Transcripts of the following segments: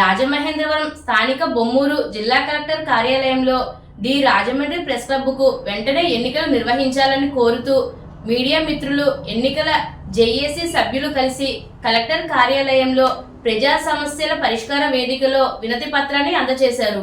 రాజమహేంద్రవరం స్థానిక బొమ్మూరు జిల్లా కలెక్టర్ కార్యాలయంలో డి రాజమండ్రి ప్రెస్ క్లబ్కు వెంటనే ఎన్నికలు నిర్వహించాలని కోరుతూ మీడియా మిత్రులు ఎన్నికల జేఏసీ సభ్యులు కలిసి కలెక్టర్ కార్యాలయంలో ప్రజా సమస్యల పరిష్కార వేదికలో వినతి పత్రాన్ని అందజేశారు.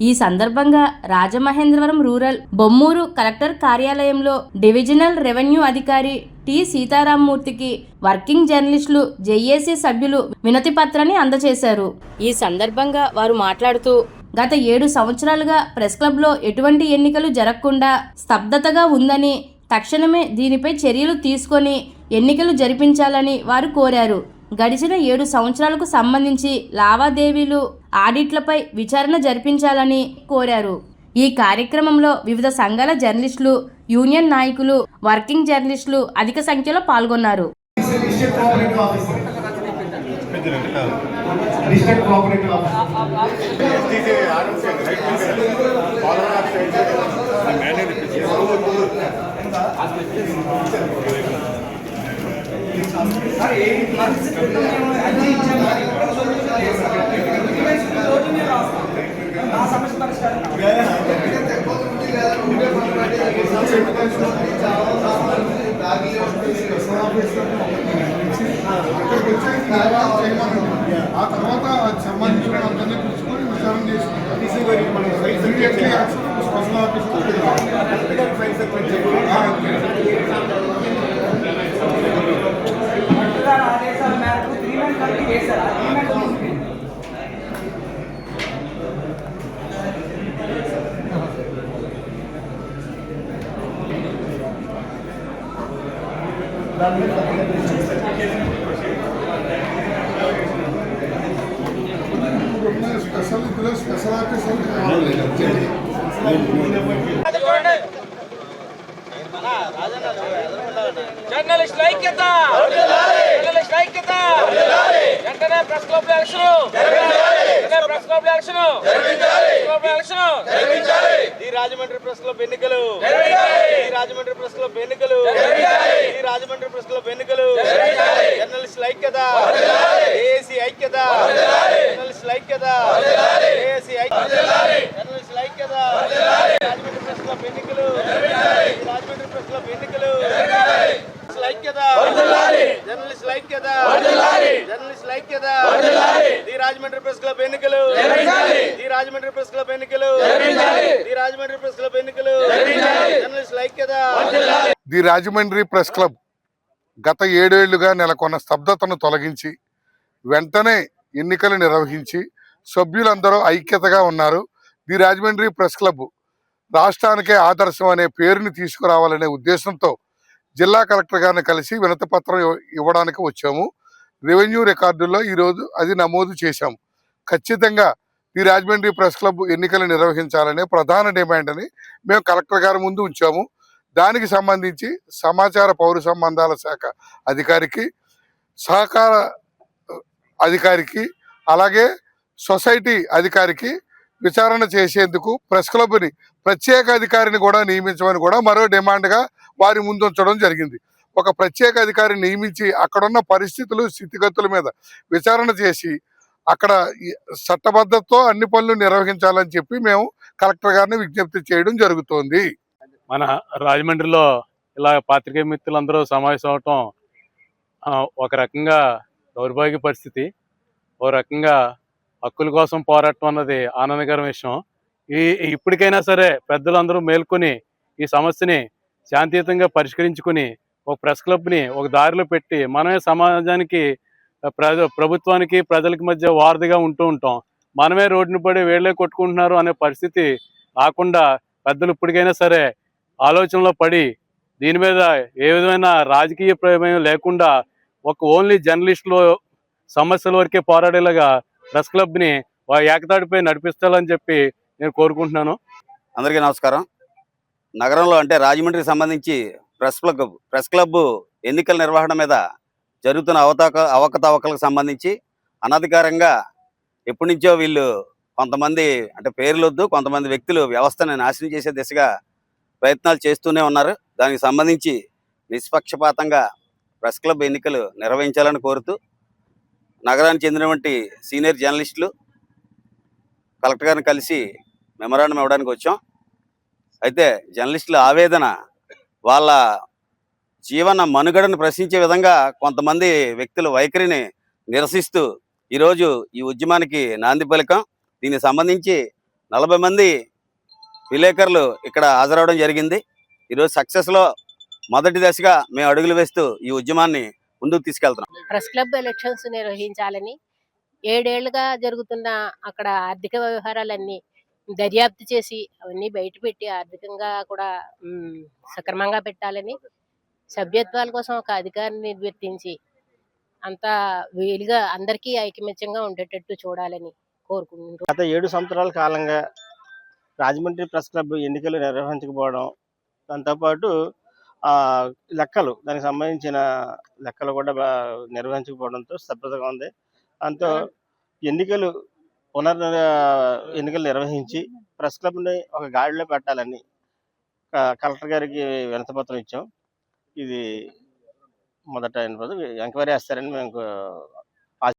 ఈ సందర్భంగా రాజమహేంద్రవరం రూరల్ బొమ్మూరు కలెక్టర్ కార్యాలయంలో డివిజనల్ రెవెన్యూ అధికారి టి. సీతారామమూర్తికి వర్కింగ్ జర్నలిస్టులు జేఏసీ సభ్యులు వినతి పత్రాన్ని అందజేశారు. ఈ సందర్భంగా వారు మాట్లాడుతూ గత ఏడు సంవత్సరాలుగా ప్రెస్ క్లబ్లో ఎటువంటి ఎన్నికలు జరగకుండా స్తబ్దతగా ఉందని తక్షణమే దీనిపై చర్యలు తీసుకొని ఎన్నికలు జరిపించాలని వారు కోరారు. గడిచిన ఏడు సంవత్సరాలకు సంబంధించి లావాదేవీలు ఆడిట్లపై విచారణ జరిపించాలని కోరారు. ఈ కార్యక్రమంలో వివిధ సంఘాల జర్నలిస్టులు యూనియన్ నాయకులు వర్కింగ్ జర్నలిస్టులు అధిక సంఖ్యలో పాల్గొన్నారు. District cooperative officer district cooperative officer ఆ తర్వాత అది సంబంధించిన అందరినీ పిలుచుకొని విచారణ చేసుకుంటాం ఇమీడియట్లీ యాక్షన్ స్పెషల్ పట్టుదల ఆదేశాల మేరకు త్రీ మెన్ కమిటీ వేశారు స్పెషల్ ఇందులో స్పెషల్ ఆఫీసర్ జర్నలిస్ట్ ఐక్యత జర్నలిస్ట్ ఐక్యత వెంటనే ప్రెస్ క్లబ్ ఎలక్షన్ వెంటనే press club election club election ఈ రాజమండ్రి ప్రెస్ క్లబ్ ఎన్నికలు ఈ రాజమండ్రి ప్రెస్ క్లబ్ ఎన్నికలు రాజమండ్రి ప్రెస్ క్లబ్ ఎన్నికలు. జర్నలిస్ట్ ఐక్యత. ఏసీ ఐక్యత. జర్నలిస్ట్ ఐక్యత. ఏసీ ఐక్యత. జర్నలిస్ట్ ఐక్యత. రాజమండ్రి ప్రెస్ క్లబ్ ఎన్నికలు. రాజమండ్రి ప్రెస్ క్లబ్ ఎన్నికలు. జర్నలిస్ట్ ఐక్యత. జర్నలిస్ట్ ఐక్యత. ఈ రాజమండ్రి ప్రెస్ క్లబ్ ఎన్నికలు. ఈ రాజమండ్రి ప్రెస్ క్లబ్ ఎన్నికలు ఈ రాజమండ్రి ప్రెస్ క్లబ్ ఎన్నికలు జర్నలిస్ట్ ఐక్యత ది రాజమండ్రి ప్రెస్ క్లబ్ గత ఏడేళ్ళుగా నెలకొన్న స్తబ్దతను తొలగించి వెంటనే ఎన్నికలు నిర్వహించి సభ్యులందరూ ఐక్యతగా ఉన్నారు. ది రాజమండ్రి ప్రెస్ క్లబ్ రాష్ట్రానికే ఆదర్శం అనే పేరుని తీసుకురావాలనే ఉద్దేశంతో జిల్లా కలెక్టర్ గారిని కలిసి వినతి పత్రం ఇవ్వడానికి వచ్చాము. రెవెన్యూ రికార్డుల్లో ఈరోజు అది నమోదు చేశాము ఖచ్చితంగా ఈ రాజమండ్రి ప్రెస్ క్లబ్ ఎన్నికలు నిర్వహించాలనే ప్రధాన డిమాండ్ అని మేము కలెక్టర్ గారి ముందు ఉంచాము. దానికి సంబంధించి సమాచార పౌర సంబంధాల శాఖ అధికారికి సహకార అధికారికి అలాగే సొసైటీ అధికారికి విచారణ చేసేందుకు ప్రెస్ క్లబ్ని ప్రత్యేక అధికారిని కూడా నియమించమని కూడా మరో డిమాండ్గా వారి ముందు ఉంచడం జరిగింది. ఒక ప్రత్యేక అధికారిని నియమించి అక్కడున్న పరిస్థితులు స్థితిగతుల మీద విచారణ చేసి అక్కడ చట్టబద్ధతతో అన్ని పనులు నిర్వహించాలని చెప్పి మేము కలెక్టర్ గారిని విజ్ఞప్తి చేయడం జరుగుతోంది. మన రాజమండ్రిలో ఇలా పాత్రికేయ మిత్రులందరూ సమావేశం అవటం ఒక రకంగా దౌర్భాగ్య పరిస్థితి. ఓ రకంగా హక్కుల కోసం పోరాటం అన్నది ఆనందకర విషయం. ఈ ఇప్పటికైనా సరే పెద్దలందరూ మేల్కొని ఈ సమస్యని శాంతియుతంగా పరిష్కరించుకుని ఒక ప్రెస్ క్లబ్ని ఒక దారిలో పెట్టి మనమే సమాజానికి ప్రజ ప్రభుత్వానికి ప్రజలకి మధ్య వారధిగా ఉంటూ ఉంటాం. మనమే రోడ్డుని పడి వేళ్ళే కొట్టుకుంటున్నారు అనే పరిస్థితి రాకుండా పెద్దలు ఇప్పటికైనా సరే ఆలోచనలో పడి దీని మీద ఏ విధమైన రాజకీయ ప్రమేయం లేకుండా ఒక ఓన్లీ జర్నలిస్టులు సమస్యల వరకే పోరాడేలాగా ప్రెస్ క్లబ్ని వా- ఏకతాటిపై నడిపిస్తాలని చెప్పి నేను కోరుకుంటున్నాను. అందరికీ నమస్కారం. నగరంలో అంటే రాజమండ్రికి సంబంధించి ప్రెస్ క్లబ్ ప్రెస్ క్లబ్ ఎన్నికల నిర్వహణ మీద జరుగుతున్న అవతాక అవకతవకలకు సంబంధించి అనధికారంగా ఎప్పటి నుంచో వీళ్ళు కొంతమంది అంటే పేర్లొద్దు కొంతమంది వ్యక్తులు వ్యవస్థను నాశనం చేసే దిశగా ప్రయత్నాలు చేస్తూనే ఉన్నారు. దానికి సంబంధించి నిష్పక్షపాతంగా ప్రెస్ క్లబ్ ఎన్నికలు నిర్వహించాలని కోరుతూ నగరానికి చెందినటువంటి సీనియర్ జర్నలిస్టులు కలెక్టర్ గారిని కలిసి మెమరాండం ఇవ్వడానికి వచ్చాం. అయితే జర్నలిస్టుల ఆవేదన వాళ్ళ జీవన మనుగడను ప్రశ్నించే విధంగా కొంతమంది వ్యక్తుల వైఖరిని నిరసిస్తూ ఈరోజు ఈ ఉద్యమానికి నాంది పలికాం. దీనికి సంబంధించి నలభై మంది విలేకరులు ఇక్కడ హాజరవడం జరిగింది. ఈరోజు సక్సెస్లో మొదటి దశగా మేము అడుగులు వేస్తూ ఈ ఉద్యమాన్ని ముందుకు తీసుకెళ్తున్నాం. ప్రెస్ క్లబ్ ఎలక్షన్స్ నిర్వహించాలని ఏడేళ్ళుగా జరుగుతున్న అక్కడ ఆర్థిక వ్యవహారాలన్నీ దర్యాప్తు చేసి అవన్నీ బయటపెట్టి ఆర్థికంగా కూడా సక్రమంగా పెట్టాలని సభ్యత్వాల కోసం ఒక అధికారిని నిర్వర్తించి అంతా వీలుగా అందరికీ ఐకమత్యంగా ఉండేటట్టు చూడాలని కోరుకుంటున్నాను గత ఏడు సంవత్సరాల కాలంగా రాజమండ్రి ప్రెస్ క్లబ్ ఎన్నికలు నిర్వహించకపోవడం దాంతోపాటు ఆ, లెక్కలు దానికి సంబంధించిన లెక్కలు కూడా నిర్వహించకపోవడంతో స్తబ్దతగా ఉంది. దాంతో ఎన్నికలు పునర్ ఎన్నికలు నిర్వహించి ప్రెస్ క్లబ్ని ఒక గాడిలో పెట్టాలని కలెక్టర్ గారికి వినతపత్రం ఇచ్చాం. ఇది మొదట ఎంక్వైరీ చేస్తారని మేము